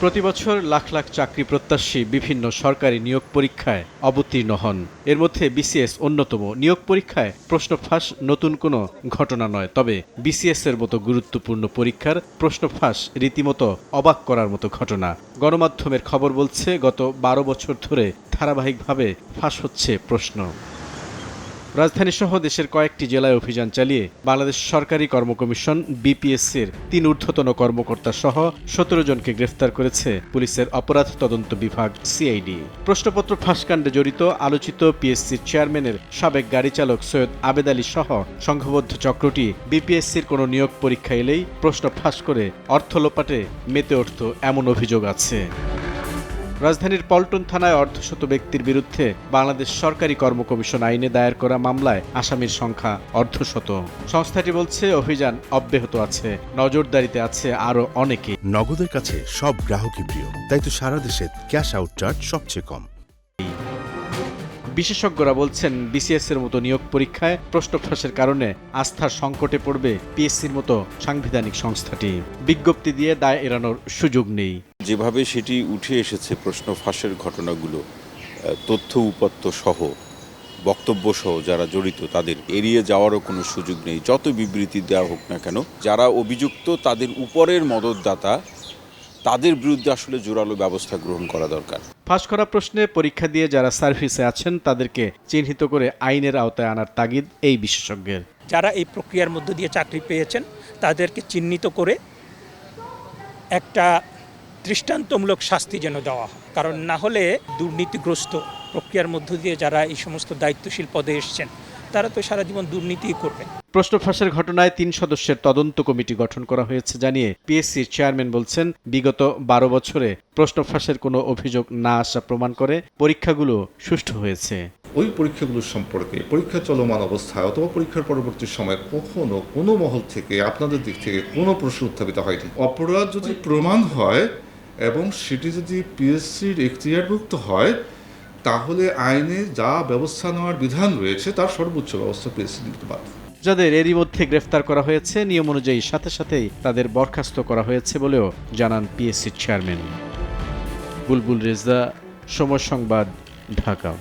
প্রতি বছর লাখ লাখ চাকরি প্রত্যাশী বিভিন্ন সরকারি নিয়োগ পরীক্ষায় অবতীর্ণ হন। এর মধ্যে বিসিএস অন্যতম। নিয়োগ পরীক্ষায় প্রশ্ন ফাঁস নতুন কোনো ঘটনা নয়, তবে বিসিএস এর মতো গুরুত্বপূর্ণ পরীক্ষার প্রশ্ন ফাঁস রীতিমতো অবাক করার মতো ঘটনা। গণমাধ্যমের খবর বলছে, গত বারো বছর ধরে ধারাবাহিকভাবে ফাঁস হচ্ছে প্রশ্ন। রাজধানী সহ দেশের কয়েকটি জেলায় অভিযান চালিয়ে বাংলাদেশ সরকারি কর্মকমিশন, বিপিএসসির তিন ঊর্ধ্বতন কর্মকর্তা সহ সতেরো জনকে গ্রেফতার করেছে পুলিশের অপরাধ তদন্ত বিভাগ, সিআইডি। প্রশ্নপত্র ফাঁসকাণ্ডে জড়িত আলোচিত পিএসসির চেয়ারম্যানের সাবেক গাড়ি চালক সৈয়দ আবেদ আলী সহ সংঘবদ্ধ চক্রটি বিপিএসসির কোনো নিয়োগ পরীক্ষা এলেই প্রশ্ন ফাঁস করে অর্থ লোপাটে মেতে উঠত এমন অভিযোগ আছে। রাজধানীর পল্টন থানায় অর্ধশত ব্যক্তির বিরুদ্ধে বাংলাদেশ সরকারি কর্ম কমিশন আইনে দায়ের করা মামলায় আসামির সংখ্যা অর্ধশত। সংস্থাটি বলছে, অভিযান অব্যাহত আছে, নজরদারিতে আছে আরও অনেকে। নগদের কাছে সব গ্রাহকই প্রিয়, তাই তো সারা দেশে ক্যাশ আউট চার্জ সবচেয়ে কম। বিশেষজ্ঞরা বলছেন বিসিএস এর মতো নিয়োগ পরীক্ষায় প্রশ্ন ফাঁসের কারণে আস্থার সংকটে পড়বে পিএসসির মতো সাংবিধানিক সংস্থাটি। বিজ্ঞপ্তি দিয়ে দায় এড়ানোর সুযোগ নেই। যেভাবে সেটি উঠে এসেছে প্রশ্ন ফাঁসের ঘটনাগুলো তথ্য উপাত্ত সহ, বক্তব্য সহ যারা জড়িত তাদের এড়িয়ে যাওয়ারও কোনো সুযোগ নেই। যত বিবৃতি দেওয়া হোক না কেন, যারা অভিযুক্ত তাদের উপরের মদতদাতা তাদের বিরুদ্ধে আসলে জোরালো ব্যবস্থা গ্রহণ করা দরকার। ফাঁস করা প্রশ্নে পরীক্ষা দিয়ে যারা সার্ভিসে আছেন তাদেরকে চিহ্নিত করে আইনের আওতায় আনার তাগিদ এই বিশেষজ্ঞের। যারা এই প্রক্রিয়ার মধ্য দিয়ে চাকরি পেয়েছেন তাদেরকে চিহ্নিত করে একটা দৃষ্টান্তমূলক শাস্তি যেন দেওয়া হয়। কারণ না হলে দুর্নীতিগ্রস্ত প্রক্রিয়ার মধ্য দিয়ে যারা এই সমস্ত দায়িত্বশীল পদে এসছেন তারা তো সারা জীবন দুর্নীতি করবে। প্রশ্ন ফাঁসের ঘটনায় তিন সদস্যের তদন্ত কমিটি গঠন করা হয়েছে জানিয়ে পিএসসির চেয়ারম্যান বলছেন বিগত বারো বছরে প্রশ্ন ফাঁসের কোনো অভিযোগ না আসা প্রমাণ করে পরীক্ষাগুলো সুষ্ঠু হয়েছে। ওই পরীক্ষাগুলোর সম্পর্কে পরীক্ষা চলমান অবস্থায় অথবা পরীক্ষার পরবর্তী সময়ে কখনো কোনো মহল থেকে আপনাদের দিক থেকে কোনো প্রশ্ন উত্থাপিত হয়নি। অপরাধ যদি প্রমাণ হয় এবং সেটি যদি পিএসসির এখতিয়ারভুক্ত হয় তাহলে আইনে যা ব্যবস্থা নেওয়ার বিধান রয়েছে, তার সর্বোচ্চ ব্যবস্থা প্রেসিডেন্ট নিতে বাধ্য যাদের এরই মধ্যে গ্রেফতার করা হয়েছে, নিয়ম অনুযায়ী সাথে সাথেই তাদের বরখাস্ত করা হয়েছে বলেও জানান পিএসসির চেয়ারম্যান। বুলবুল রেজা, সময় সংবাদ, ঢাকা।